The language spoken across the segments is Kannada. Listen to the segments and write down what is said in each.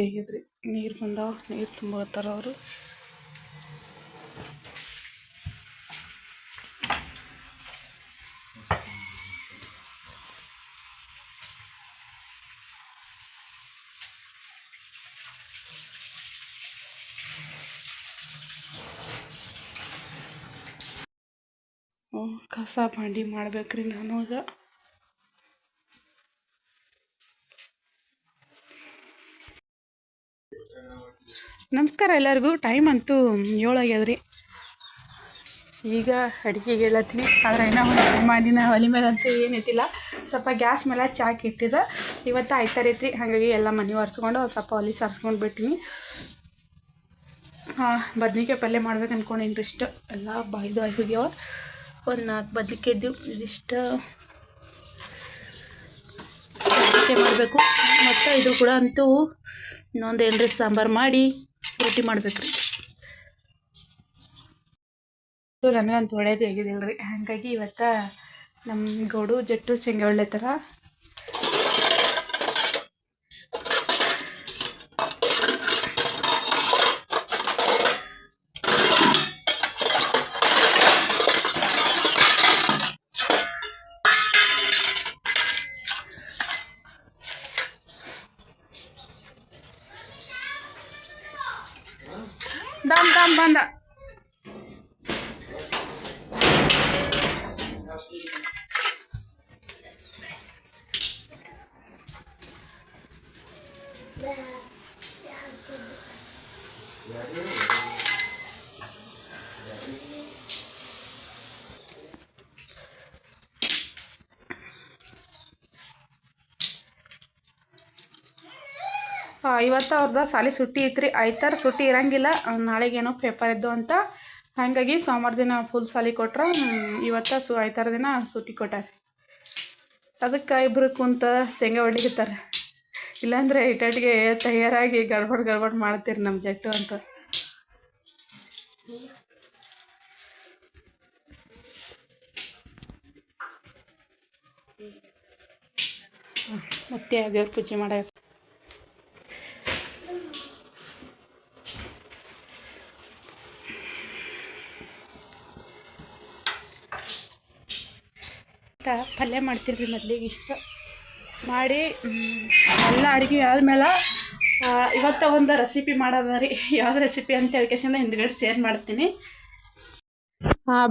ಹೇಗಿದ್ರಿ? ನೀರು ಬಂದಾವ ನೀರು ತುಂಬತ್ತಾರ ಅವರು? ಕಸ ಬಂಡಿ ಮಾಡ್ಬೇಕ್ರಿ ನಾನು ಈಗ ನಮಸ್ಕಾರ ಎಲ್ಲರಿಗೂ. ಟೈಮ್ ಅಂತೂ ಏಳು ರೀ ಈಗ ಅಡುಗೆಗೆ ಹೇಳತ್ತೀನಿ. ಆದರೆ ಇನ್ನೂ ಒಂದು ಮಾಡಿನ ಒಲೆ ಮೇಲೆ ಅಂತೂ ಏನಿಟ್ಟಿಲ್ಲ ಸ್ವಲ್ಪ ಗ್ಯಾಸ್ ಮೇಲೆ ಚಾಕ್ ಇಟ್ಟಿದ್ದೆ ಇವತ್ತು ಆಯ್ತಾರ ಐತ್ರಿ ಹಾಗಾಗಿ ಎಲ್ಲ ಮನೆ ಒರೆಸ್ಕೊಂಡು ಸ್ವಲ್ಪ ಒಲೆ ಸಾರಿಸ್ಕೊಂಡು ಬಿಟ್ಟಿನಿ. ಬದ್ನಿಕಾಯಿ ಪಲ್ಯ ಮಾಡ್ಬೇಕು ಅಂದ್ಕೊಂಡೇನು ಇಷ್ಟು. ಎಲ್ಲ ಬಾಯ್ದು ಹೋಗ್ಯಾವ ಒಂದು ನಾಲ್ಕು ಬದ್ನಿಕಾಯಿ ಇದ್ದವು. ಇದಿಷ್ಟು ಮಾಡಬೇಕು. ಮತ್ತು ಇದು ಕೂಡ ಅಂತೂ ಇನ್ನೊಂದು ಏನ್ರಿ? ಸಾಂಬಾರು ಮಾಡಿ. ರೊಟ್ಟಿ ಮಾಡ್ಬೇಕು ರೀ ಸೊ, ನನಗಂತೂ ಒಳ್ಳೇದು ಆಗಿದಿಲ್ಲ ರೀ ಹಾಗಾಗಿ ಇವತ್ತು ನಮ್ಮ ಗೌಡು ಜಟ್ಟು ಶೇಂಗಾ ಒಳ್ಳೆ ಥರ ದಮ್ ದಮ್ ಬಂದ ಆ, ಇವತ್ತು ಅವ್ರದ್ದು ಸಾಲಿ ಸುಟ್ಟಿ ಐತ್ರಿ. ಐತಾರ ಸುಟ್ಟಿ ಇರಂಗಿಲ್ಲ. ನಾಳೆಗೇನೋ ಪೇಪರ್ ಇದ್ದು ಅಂತ. ಹಾಗಾಗಿ ಸೋಮವಾರ ದಿನ ಫುಲ್ ಸಾಲಿ ಕೊಟ್ರೆ ಇವತ್ತು ಸು ಐತಾರ ದಿನ ಸುಟ್ಟಿ ಕೊಟ್ಟಾರೆ. ಅದಕ್ಕೆ ಇಬ್ಬರು ಕುಂತ ಶೇಂಗಾ ಹೊಡಿಲಿಕತ್ತಾರೆ ಇಲ್ಲಾಂದರೆ ಇಟಾಟಿಗೆ ತಯಾರಾಗಿ ಗಡ್ಬಡ್ ಗಡ್ಬಡ್ ಮಾಡ್ತೀರಿ ನಮ್ಮ ಜಟ್ಟು ಅಂತ. ಮತ್ತೆ ದೇವ್ರ ಪೂಜೆ ಮಾಡಕ್ಕೆ ಪಲ್ಯ ಮಾಡ್ತಿರ್ರಿ ಮೊದಲಿಗೆ ಇಷ್ಟ ಮಾಡಿ ಎಲ್ಲ ಅಡುಗೆ ಆದಮೇಲೆ ಇವತ್ತ ಒಂದು ರೆಸಿಪಿ ಮಾಡೋದ ರೀ. ಯಾವ್ದು ರೆಸಿಪಿ ಅಂತ ಹೇಳ್ಕೇಶಂದ ಹಿಂದ್ಗಡೆ ಶೇರ್ ಮಾಡ್ತೀನಿ.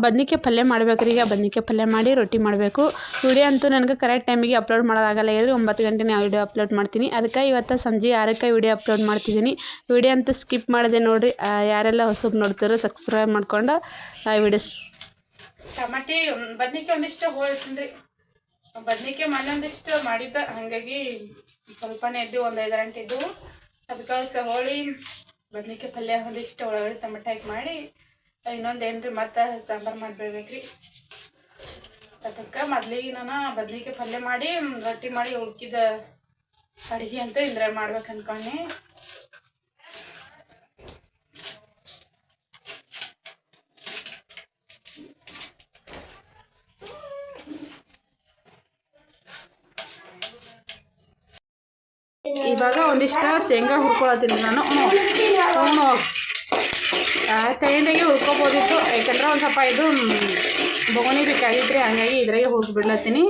ಬದ್ನಿಕಾಯಿ ಪಲ್ಯ ಮಾಡ್ಬೇಕ್ರಿ ಈಗ. ಬದ್ನಿಕಾಯಿ ಪಲ್ಯ ಮಾಡಿ ರೊಟ್ಟಿ ಮಾಡಬೇಕು. ವಿಡಿಯೋ ಅಂತೂ ನನಗೆ ಕರೆಕ್ಟ್ ಟೈಮಿಗೆ ಅಪ್ಲೋಡ್ ಮಾಡೋದಾಗಲ್ಲ ಇದ್ರೆ ಒಂಬತ್ತು ಗಂಟೆ ವಿಡಿಯೋ ಅಪ್ಲೋಡ್ ಮಾಡ್ತೀನಿ. ಅದಕ್ಕೆ ಇವತ್ತು ಸಂಜೆ ಆರಕ್ಕೆ ವಿಡಿಯೋ ಅಪ್ಲೋಡ್ ಮಾಡ್ತಿದ್ದೀನಿ. ವಿಡಿಯೋ ಅಂತೂ ಸ್ಕಿಪ್ ಮಾಡಿದೆ ನೋಡಿರಿ. ಯಾರೆಲ್ಲ ಹೊಸಬ್ ನೋಡ್ತಾರೋ ಸಬ್ಸ್ಕ್ರೈಬ್ ಮಾಡ್ಕೊಂಡು ವಿಡಿಯೋ ಟಮಾಟಿ ಬದ್ನಿಕಾಯಿ ಒಂದಿಷ್ಟು ಹೋಳ್ತೀನಿ ಬದ್ನಿಕಾಯಿ ಮನೆ ಒಂದಿಷ್ಟು ಮಾಡಿದ್ದ, ಹಾಗಾಗಿ ಸ್ವಲ್ಪನೇ ಇದ್ದು ಒಂದು ಐದು ಗಂಟೆ ಇದ್ದು ಅದಕ್ಕೆ ಹೋಳಿ, ಬದ್ನಿಕಾಯಿ ಪಲ್ಯ ಒಂದಿಷ್ಟು ಒಳಗಡೆ ಟಮಾಟ ಹಾಕಿ ಮಾಡಿ, ಇನ್ನೊಂದು ಏನ್ರಿ ಮತ್ತೆ ಸಾಂಬಾರು ಮಾಡಿಬಿಡ್ಬೇಕ್ರಿ. ಅದಕ್ಕೆ ಮೊದ್ಲಿಗೆ ನಾನು ಬದ್ನಿಕಾಯಿ ಪಲ್ಯ ಮಾಡಿ ರೊಟ್ಟಿ ಮಾಡಿ ಉಳ್ಕಿದ ಅಡುಗೆ ಅಂತ ಇಂದ್ರೆ ಮಾಡ್ಬೇಕು ಅನ್ಕೊಂಡೆ. ಇವಾಗ ಒಂದಿಷ್ಟ ಶೇಂಗಾ ಹುರ್ಕೊಳತ್ತೀನಿ ನಾನು. ಹ್ಞೂ ಕೈಯಿಂದಾಗೆ ಹುರ್ಕೋಬೋದಿತ್ತು. ಯಾಕಂದ್ರೆ ಒಂದು ಸ್ವಲ್ಪ ಇದು ಬೊಗಣಿ ಬೇಕಾಗಿತ್ತು ಹಾಗಾಗಿ ಇದ್ರಾಗೆ ಹುರ್ಬಿಡ್ಲತ್ತೀನಿ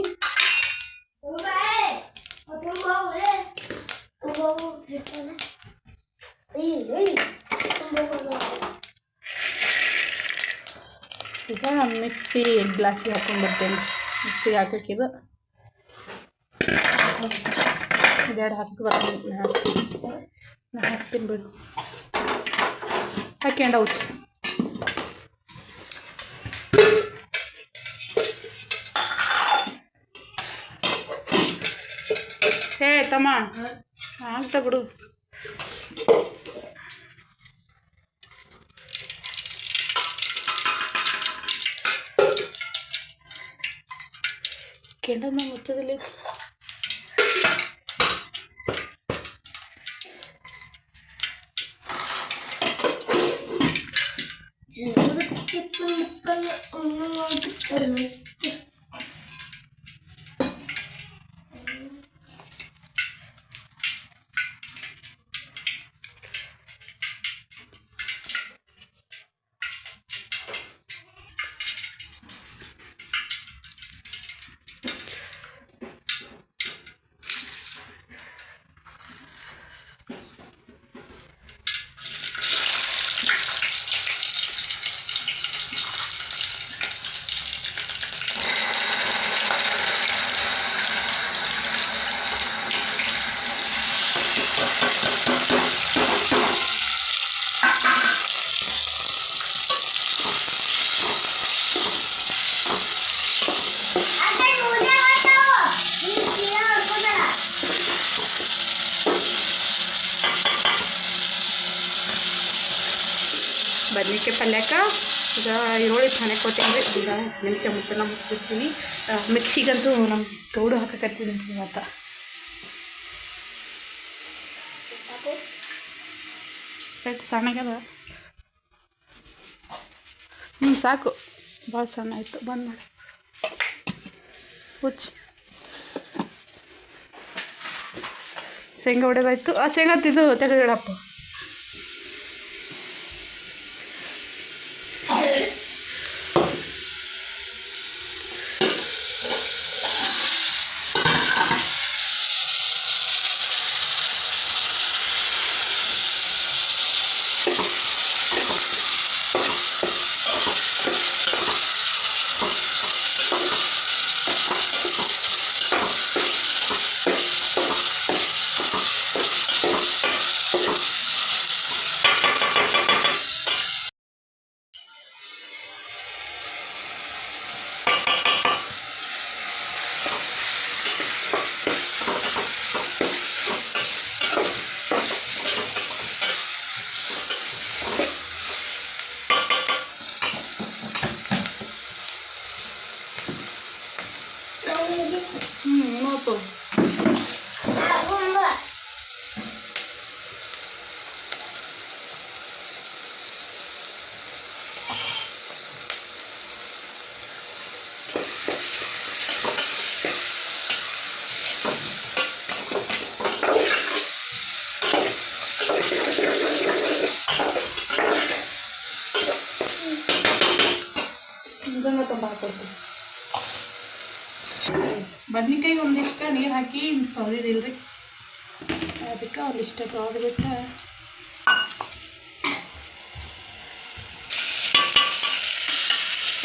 ಈಗ ಮಿಕ್ಸಿ ಗ್ಲಾಸಿಗೆ ಹಾಕೊಂಡು ಬರ್ತೀನಿ. ಮಿಕ್ಸಿಗೆ ಹಾಕಕ್ಕಿದು ಇದೆರಡು ಹಾಕಿ ಬರ್ತೀನಿ ನಾ ಹಾಕ್ತೀನಿ ಬಿಡು ಹಾಕ್ಯಂಡ ಉಚ್ಚಿ ಹೇ ತಮ್ಮ ಆಗ್ತಾ ಬಿಡು ಕೆಂಡನ ಮೊತ್ತದಲ್ಲಿ Bunu. Evet. ಬದ್ನಿಕಾಯಿ ಪಲ್ಯಕ್ಕೆ ಈಗ ಈರುಳ್ಳಿ ಚೆನ್ನಾಗಿ ರೀ ಈಗ ಮೆಂತ್ಯ ಮುತ್ತನ ಮುಚ್ಚಿರ್ತೀನಿ ಮಿಕ್ಸಿಗಂತೂ ನಮ್ಮ ಗೌಡು ಹಾಕಕತ್ತೀನಿ ಇವತ್ತು ಎಷ್ಟು ಸಣ್ಣಗದ ಹ್ಞೂ ಸಾಕು. ಭಾಳ ಸಣ್ಣ ಆಯಿತು ಬಂದ್ ಮಾಡಿ. ಹುಚ್ಚ. ಶೇಂಗಾ ಹೊಡೆದಾಯ್ತು ಆ ಶೇಂಗಾ ತಿದ್ದು ತೆಗೆದಿಡಪ್ಪ. ಹ್ಞೂ ನೋತು ಬದ್ನಿಕಾಯಿ ಒಂದಿಷ್ಟು ನೀರು ಹಾಕಿ ತೊಳೆದಿರಿಲ್ರಿ. ಅದಕ್ಕೆ ಒಂದಿಷ್ಟು ತೊಳೆದ್ಬಿಟ್ಟು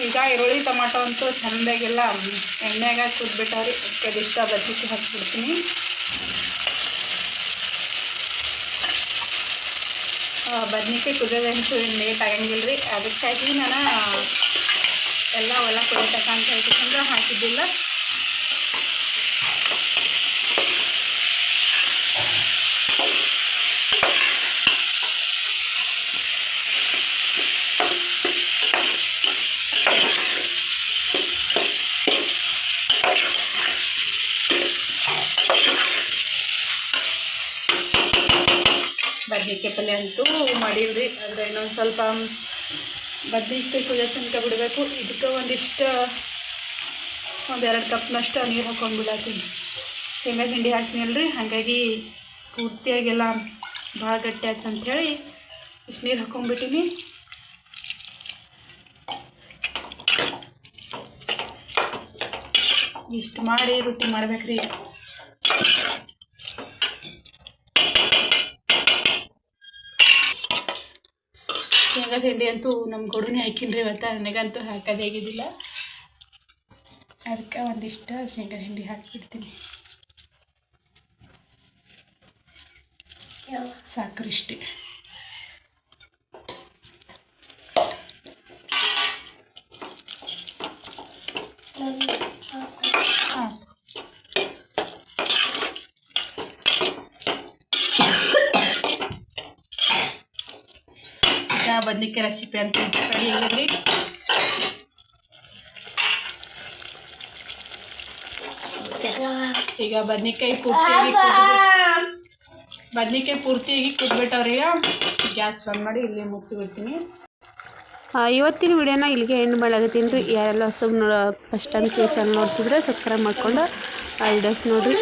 ಈಗ ಈರುಳ್ಳಿ, ಟೊಮಾಟೊ ಅಂತೂ ಚೆಂದಾಗೆಲ್ಲ. ಎಣ್ಣೆಗ ಕುದ್ಬಿಟ್ಟಾರಿ ಅದಕ್ಕೆ ಇಷ್ಟ ಬದ್ನಿಕಾಯಿ ಹಾಕ್ಬಿಡ್ತೀನಿ. ಬದ್ನಿಕಾಯಿ ಕುದಿಯೋದಂತೂ ಲೇಟ್ ಆಗಂಗಿಲ್ಲ ರೀ ಅದಕ್ಕಾಗಿ ನಾನು ಎಲ್ಲ ಹೊಲ ಕುಡಿತಕ್ಕಂತ ಹೇಳ್ಬೇಕಂದ್ರೆ ಹಾಕಿದ್ದಿಲ್ಲ. ಬದ್ನಿಕಾಯಿ ಪಲ್ಯ ಅಂತೂ ಮಾಡಿಲ್ರಿ. ಅಂದರೆ ಇನ್ನೊಂದು ಸ್ವಲ್ಪ ಬದ್ನಿಕಾಯಿ ಕುದಿಯೋ ತನಕ ಬಿಡಬೇಕು. ಇದಕ್ಕೆ ಒಂದಿಷ್ಟು ಒಂದೆರಡು ಕಪ್ನಷ್ಟು ನೀರು ಹಾಕೊಂಡು ಬಿಡತ್ತೀನಿ ಶೇಂಗಾ ಹಿಂಡಿ ಹಾಕ್ತೀನಲ್ರಿ. ಹಾಗಾಗಿ ಪೂರ್ತಿಯಾಗೆಲ್ಲ ಭಾಳ ಗಟ್ಟಿ ಆಯ್ತು ಅಂಥೇಳಿ ಇಷ್ಟು ನೀರು ಹಾಕೊಂಡ್ಬಿಟ್ಟಿನಿ ಇಷ್ಟು ಮಾಡಿ ರೊಟ್ಟಿ ಮಾಡ್ಬೇಕ್ರಿ. ಶೇಂಗಾ ತಿಂಡಿ ಅಂತೂ ನಮ್ಮ ಕೊಡುನೇ ಹಾಕಿನ್ರಿ ಇವತ್ತು. ನನಗಂತೂ ಹಾಕೋದೇ ಆಗಿದ್ದಿಲ್ಲ ಅದಕ್ಕೆ ಒಂದಿಷ್ಟು ಶೇಂಗಾ ತಿಂಡಿ ಹಾಕಿಬಿಡ್ತೀನಿ. ಸಾಕ್ರಿಷ್ಟೇ ಹಾಂ ಈಗ ಬದ್ನಿಕಾಯಿ ರೆಸಿಪಿ ಅಂತ ರೆಡಿ ಆಗಿದ್ರಿ ಈಗ ಬದ್ನಿಕಾಯಿ ಪೂರ್ತಿಯಾಗಿ ಬದನೇಕಾಯಿ ಬದ್ನಿಕಾಯಿ ಪೂರ್ತಿಯಾಗಿ ಕುದ್ಬಿಟ್ಟವ್ರೀಗ ಗ್ಯಾಸ್ ಬಂದ್ ಮಾಡಿ ಇಲ್ಲಿ ಮುಚ್ಚಿಬಿಡ್ತೀನಿ ಇವತ್ತಿನ ವಿಡಿಯೋನ ಇಲ್ಲಿಗೆ ಎಂಡ್ ಮಾಡಾಗತ್ತೀನಿ ರೀ ಯಾರೆಲ್ಲ ಹೊಸಬ್ ನೋಡೋ ಫಸ್ಟ್ ಟೈಮ್ ಚಾನಲ್ ನೋಡ್ತಿದ್ರೆ ಸಬ್ಸ್ಕ್ರೈಬ್ ಮಾಡಿಕೊಂಡು ವಿಡಿಯೋಸ್ ನೋಡಿರಿ.